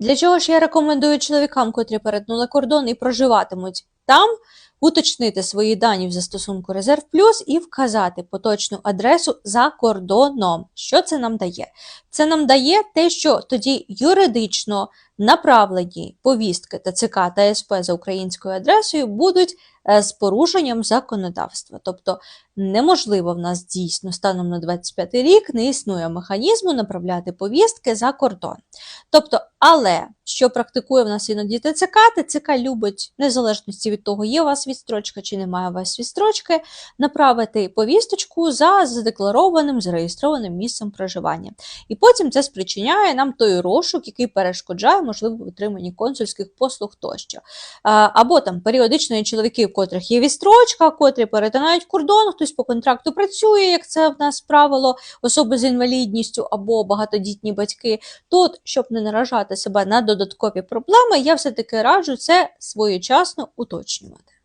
Для чого ж я рекомендую чоловікам, котрі перетнули кордон і проживатимуть там, уточнити свої дані в застосунку Резерв Плюс і вказати поточну адресу за кордоном. Що це нам дає? Це нам дає те, що тоді юридично направлені повістки ТЦК та СП за українською адресою будуть е, з порушенням законодавства. Тобто неможливо в нас дійсно станом на 25 рік не існує механізму направляти повістки за кордон. Тобто, але що практикує в нас іноді ТЦК, ТЦК любить, незалежності від того, є у вас відстрочка чи немає у вас відстрочки, направити повісточку за задекларованим, зареєстрованим місцем проживання. І потім це спричиняє нам той розшук, який перешкоджає, можливо, отриманні консульських послуг тощо. Або там періодично чоловіки, в котрих є відстрочка, котрі перетинають кордон, хтось по контракту працює, як це в нас правило, особи з інвалідністю або багатодітні батьки. Тут, щоб не наражати себе на додаткові проблеми, я все-таки раджу це своєчасно уточнювати.